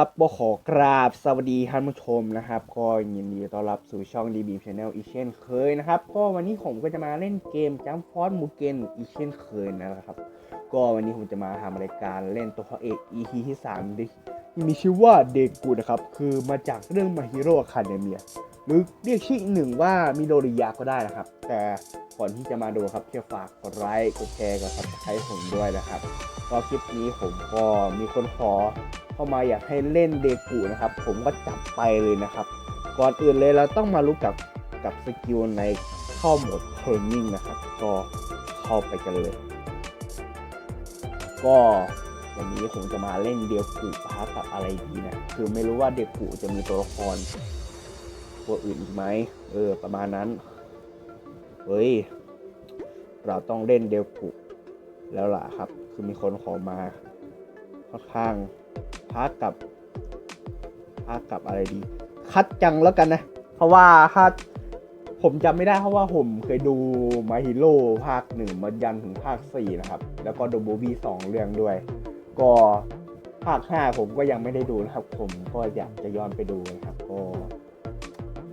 ครับก็ขอกราบสวัสดีท่านผู้ชมนะครับ ก็ยินดีต้อนรับสู่ช่อง DB Channel อีเช่นเคยนะครับ ก็วันนี้ผมก็จะมาเล่นเกมจัมฟอสมูเกนอีเช่นเคยนะครับ ก็วันนี้ผมจะมาทำรายการเล่นตัวพระเอก EP ที่3ที่มีชื่อว่าเดกูนะครับ คือมาจากเรื่อง My Hero Academia หรือเรียกชื่อหนึ่งว่ามิโดริยะก็ได้นะครับ แต่ก่อนที่จะมาดูครับเชื่อฝากกดไลค์กดแชร์กดซับสไครต์ผมด้วยนะครับก็คลิปนี้ผมก็มีคนขอ เข้ามาอยากให้เล่นเดกูนะครับ ผมก็จับไปเลยนะครับ ก่อนอื่นเลยเราต้องมารู้กับกับสกิลในเข้าโหมดเทรนนิ่งนะครับ ก็เข้าไปกันเลย ก็วันนี้ผมจะมาเล่นเดียวกูปะกับอะไรดีนะ คือไม่รู้ว่าเดียวกูจะมีตัวละครตัวอื่นอีกไหมเออ ประมาณนั้น เฮ้ย เราต้องเล่นเดียวกูแล้วล่ะครับ คือมีคนขอมาค่อนข้าง พักกับพักกับอะไรดี คัดจังแล้วกันนะ เพราะว่าถ้าผมจำไม่ได้เพราะว่าผมเคยดูมาฮิโร่ภาคหนึ่งมายันถึงภาคสี่นะครับ แล้วก็ดูบูบี้สองเรื่องด้วย ก็ภาคห้าผมก็ยังไม่ได้ดูนะครับ ผมก็อยากจะย้อนไปดูนะครับ ก็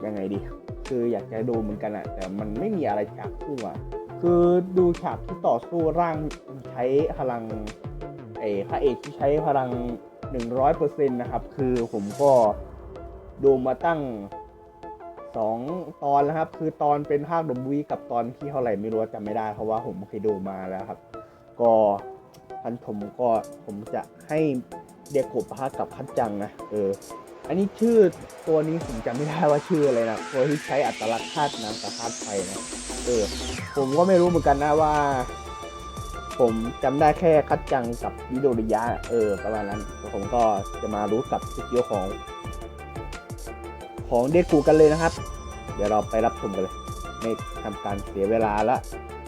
ยังไงดี คืออยากจะดูเหมือนกันอะแต่มันไม่มีอะไรฉากสู้อะคือดูฉากที่ต่อสู้ร่างใช้พลัง พระเอกที่ใช้พลัง 100%นะครับ คือผมก็ดูมาตั้ง 2 ตอนแล้วครับ คือตอนเป็นภาคดมวีกับตอนที่เท่าไหร่ไม่รู้จำไม่ได้ เพราะว่าผมเคยดูมาแล้วครับ ก็พันผมก็ผมจะให้เดียกบพากับคัดจังนะเอออันนี้ชื่อตัวนี้ผมจำไม่ได้ว่าชื่ออะไรนะตัวที่ใช้อัตลักษณ์ธาตุน้ำกับธาตุไฟนะเออผมก็ไม่รู้เหมือนกันนะว่า ผมจำได้แค่คัดจังกับวิโดริยะเออประมาณนั้นแล้วผมก็จะมารู้กับสกิลของ ของเดกูกันเลยนะครับ เดี๋ยวเราไปรับชมกันเลย ไม่ทำการเสียเวลาละ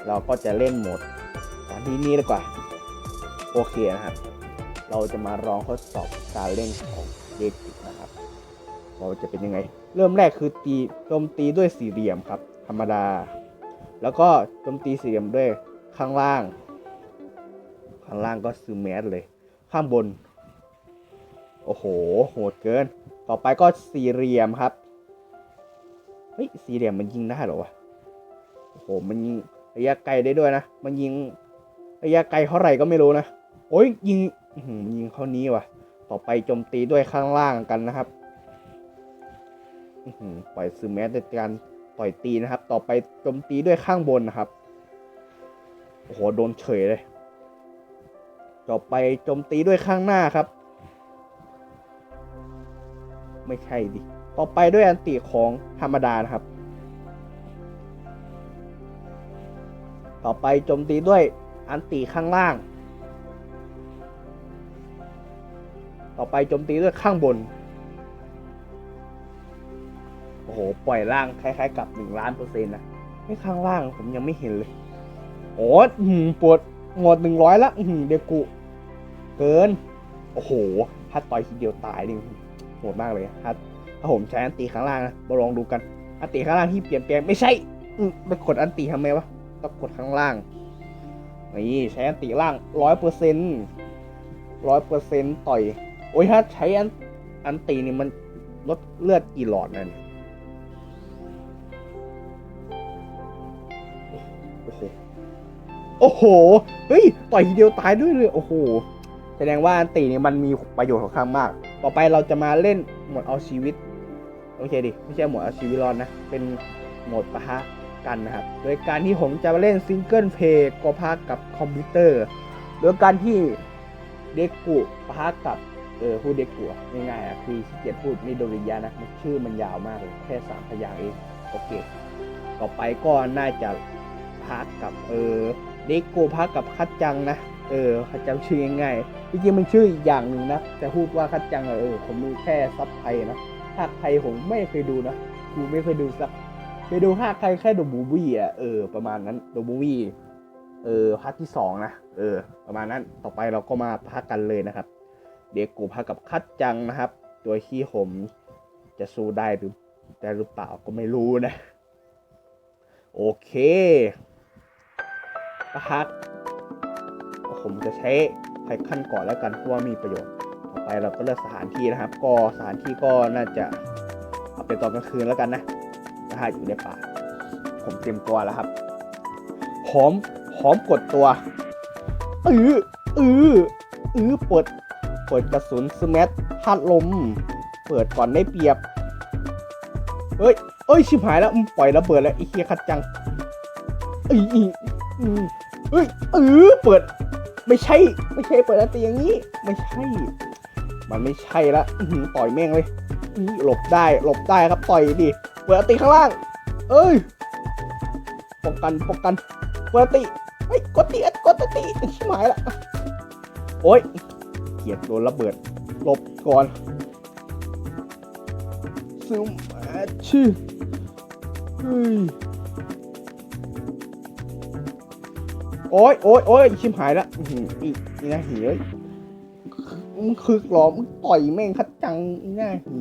เราก็จะเล่นโหมดการที่นี้ดีกว่า โอเคนะครับ เราจะมาลองทดสอบการเล่นของเดกูนะครับเราจะเป็นยังไง เริ่มแรกคือตีโจมตีด้วยสี่เหลี่ยมครับ ธรรมดา แล้วก็โจมตีสี่เหลี่ยมด้วยข้างล่าง ข้างล่างก็ซื้อแมสเลย ข้างบน โอ้โห โหดเกิน ต่อไปก็สี่เหลี่ยมครับ เฮ้ย สี่เหลี่ยมมันยิงได้เหรอวะ โอ้โห มันยิงระยะไกลได้ด้วยนะ มันยิงระยะไกลเท่าไหร่ก็ไม่รู้นะ โอ้ยยิงมันยิงเข้านี้ว่ะ ต่อไปโจมตีด้วยข้างล่างกันนะครับปล่อยซูแมสในการต่อยตีนะครับ ต่อไปโจมตีด้วยข้างบนนะครับ โอ้โห โดนเฉยเลย ต่อไปโจมตีด้วยข้างหน้าครับ ไม่ใช่ดิ ต่อไปด้วยอันติของธรรมดานะครับ ต่อไปโจมตีด้วยอันติข้างล่าง ต่อไปโจมตีด้วยข้างบน โอ้โห ปล่อยล่างคล้ายๆกับหนึ่งล้านเปอร์เซ็นต์นะไม่ข้างล่างผมยังไม่เห็นเลย โอ้หือปวดหมดหนึ่งร้อยละเดยวกุ เกิน โอ้โหถ้าต่อยทีเดียวตายนี่โหดมากเลยถ้าถ้าผมใช้อันตีข้างล่างนะมาลองดูกัน อันตีข้างล่างที่เปลี่ยนแปลงไม่ใช่อืมไปกดอันตีทำไมวะต้องกดข้างล่างนี่ใช้อันตีล่างร้อยเปอร์เซ็นต์ร้อยเปอร์เซ็นต์ต่อย โอ้ยถ้าใช้อันอันตีนี่มันลดเลือดกี่หลอดนั่นยโอ้โห โอ้โห เฮ้ย ต่อยทีเดียวตายด้วยเลย โอ้โห แสดงว่าอันตีเนี่ยมันมีประโยชน์ค่อนข้างมาก ต่อไปเราจะมาเล่นโหมดเอาชีวิต โอเคดิ ไม่ใช่โหมดเอาชีวิตรอดนะ เป็นโหมดปะทะกันนะครับ โดยการที่ผมจะมาเล่นซิงเกิลเพย์ก็พากับคอมพิวเตอร์ โดยการที่เด็กกุปะทะกับเออพูดเด็กกุง่ายๆอะคือขี้เกียจพูดมิโดริยะนะมันชื่อมันยาวมากเลยแค่สามพยางค์เองโอเค ต่อไปก็น่าจะพักกับเออเด็กกุพักกับคัดจังนะ เออคัดจังชื่อง่ายๆจริงๆมันชื่ออีกอย่างหนึ่งนะแต่พูดว่าคัดจังเออผมดูแค่ซับไทยนะภาคไทยผมไม่เคยดูนะคือไม่เคยดูสักไปดูภาคไทยแค่ดูบูบี้อะเออประมาณนั้นดูบูบี้เออภาคที่สองนะเออ ประมาณนั้นต่อไปเราก็มาพักกันเลยนะครับ เด็กกูพักกับคัดจังนะครับโดยที่ผมจะสู้ได้หรือได้หรือเปล่าก็ไม่รู้นะ โอเคพัก ผมจะใช้ไพขั้นก่อนแล้วกันเพราะว่ามีประโยชน์ ต่อไปเราก็เลือกสถานที่นะครับ ก็สถานที่ก็น่าจะเอาเป็นตอนกลางคืนแล้วกันนะถ้าอยู่ในป่า ผมเตรียมตัวแล้วครับหอมหอมกดตัวเออเออเออเปิดเปิดกระสุนสแมัพัดลม เปิดก่อนได้เปรียบเฮ้ยเอ้ยชิบหายแล้วปล่อยระเบิดแล้วไอ้เฮียคัดจังเอ้ยอีอืมเฮ้ยเออเปิด ไม่ใช่ ไม่ใช่เปิดอันตีอย่างนี้ ไม่ใช่ มันไม่ใช่ละอื้อหือต่อยแม่งเลยหลบได้ หลบได้ครับ ต่อยดิ เปิดตีข้างล่าง เอ้ย ป้องกัน ป้องกัน เปิดตีเฮ้ยกดตีกดตีชิบหายละ โอ้ยเกียดโดนระเบิด หลบก่อนซึมอาชื่อเฮ้ย โอ้ยโอ้ยโอ้ยชิมหายละอื้วอีนี่นะหีเอ้ยมึงคือหลอมงต่อยแม่งคัดจังอีน้าหี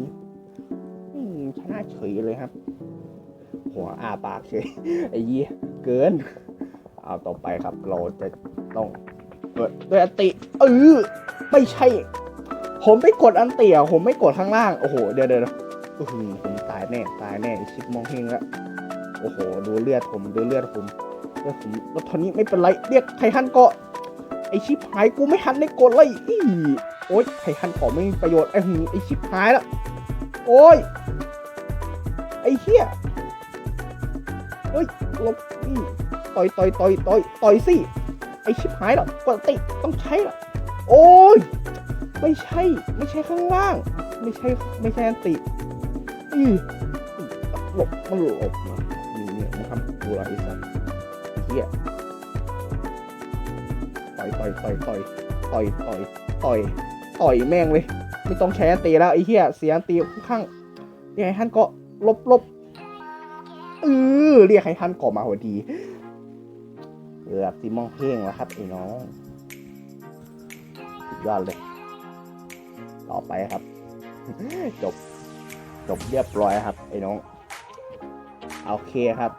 อืมชนะเฉยเลยครับ หัวอาปากเฉยไอ้ยี่เกิน เอาต่อไปครับ เราจะต้องเปิดด้วยอติเออไม่ใช่ ผมไม่กดอันเตี่ยผมไม่กดข้างล่าง โอ้โห เดี๋ยวเดี๋ยวโอ้โหผมตายแน่ ตายแน่อ้ชิปมองเฮงละโอ้โห ดูเลือดผม ดูเลือดผม เลือดผมแล้วตอนนี้ไม่เป็นไร เรียกไททันเกาะไอชิปหายกูไม่ทันได้กดเลยอีโอ๊ยไททันเกาะไม่มีประโยชน์ไอหืไอชิปหายแล้วโอ๊ยไอเหี้ยเฮ้ยหลบอีต่อยต่อยต่อยต่อยต่อยสิไอชิปหายแล้วปกติต้องใช้ละโอ้ยไม่ใช่ ไม่ใช่ข้างล่าง ไม่ใช่ไม่ใช่อันติอืหลบมันหลบมานี่เนี่ยมันทำกูอะไรสัก เฮียต่อยต่อยต่อยต่อยต่อยต่อยต่อยต่อยแม่งเลยไม่ต้องใช้ตีแล้วไอ้เหี้ยเสียอันตีข้างเรียกให้ท่านก็ลบลบเออเรียกให้ท่านก่อมาพอดีเกือบซีมองเพ่งแล้วครับไอ้น้องสุดยอดเลย ต่อไปครับ จบ จบเรียบร้อยครับ ไอ้น้อง โอเคครับ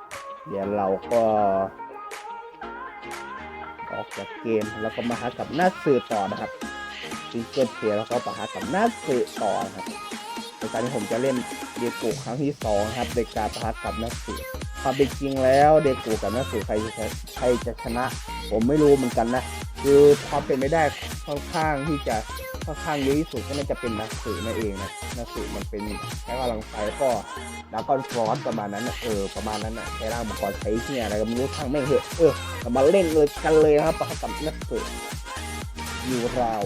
เดี๋ยวเราก็ ออกจากเกมแล้วก็มาหากับหน้าสื่อต่อนะครับซิงเกิลเพลย์แล้วก็มาหากับหน้าสื่อต่อนะครับในการที่ผมจะเล่นเดกูครั้งที่สองครับในการประทะกับหน้าสื่อความเป็นจริงแล้วเดกูกับหน้าสื่อใครจะใครจะชนะ ผมไม่รู้เหมือนกันนะ คือความเป็นไม่ได้ค่อนข้างที่จะ ค่อนข้างเยอะที่สุดก็น่าจะเป็นนักสือนั่นเองนะนักสือมันเป็นใช้กำลังไฟก็ดากอนฟรอสประมาณนั้นนะเออประมาณนั้นนะใช้ร่างมังกรใช้ที่อะไรก็ไม่รู้ทางไม่งเหอะเออมาเล่นเลยกันเลยนะครับประกับนักสืออยู่ราว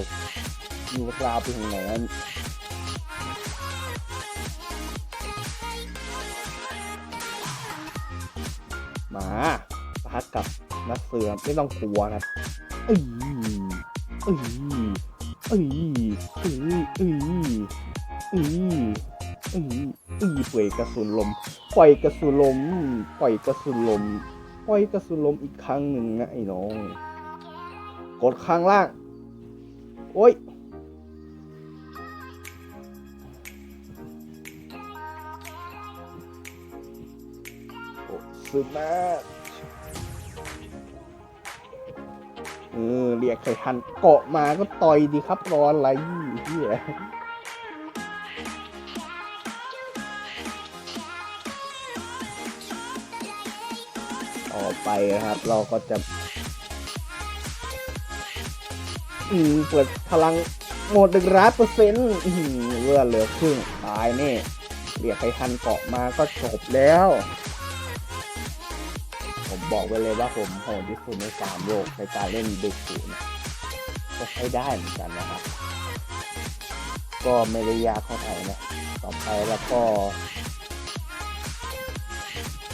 อยู่ราวเป็นยังไงนั้นมาประทัดกับนักเสือไม่ต้องกลัวนะเอ้ยเอ้ยเอ้ยเอ้ยเอ้ยเอ้ยเอ้ยเอ้ยปล่อยกระสุนลม ปล่อยกระสุนลม ปล่อยกระสุนลม ปล่อยกระสุนลมอีกครั้งหนึ่งนะไอ้น้อง กดข้างล่าง โอ้ยสึกมาก เออเรียกใครทันเกาะมาก็ต่อยดีครับรออะไรเฮียต่อไปนะครับ เราก็จะ อืมเปิดพลังหมดหนึ่งร้อยเปอร์เซ็นต์เลือดเหลือครึ่งตายแน่เรียกใครทันเกาะมาก็จบแล้ว บอกไว้เลยว่าผมโหดที่สุดในสามโลกในการเล่นด็กสูนก็ใช้ได้เหมือนกันนะครับ ก็ไม่ได้ยากเท่าไหร่นะ ต่อไปแล้วก็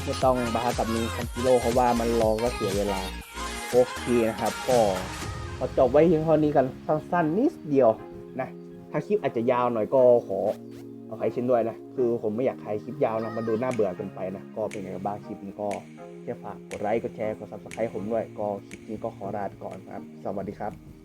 ไม่ต้องบากับมีคันกิโลเพราะว่ามันรอก็เสียเวลา โอเคนะครับ ก็ขอจบไว้เพียงเท่านี้กันสั้นๆนิดเดียวนะ ถ้าคลิปอาจจะยาวหน่อยก็ขอ เอาใครเช่นด้วยนะ คือผมไม่อยากใครคลิปยาวนะมาดูน่าเบื่อเกินไปนะ ก็เป็นไงบ้างคลิปนี้ก็แค่ฝากกดไลค์กดแชร์กดซับสไครต์ผมด้วย ก็คลิปนี้ก็ขอลาไปก่อนครับ สวัสดีครับ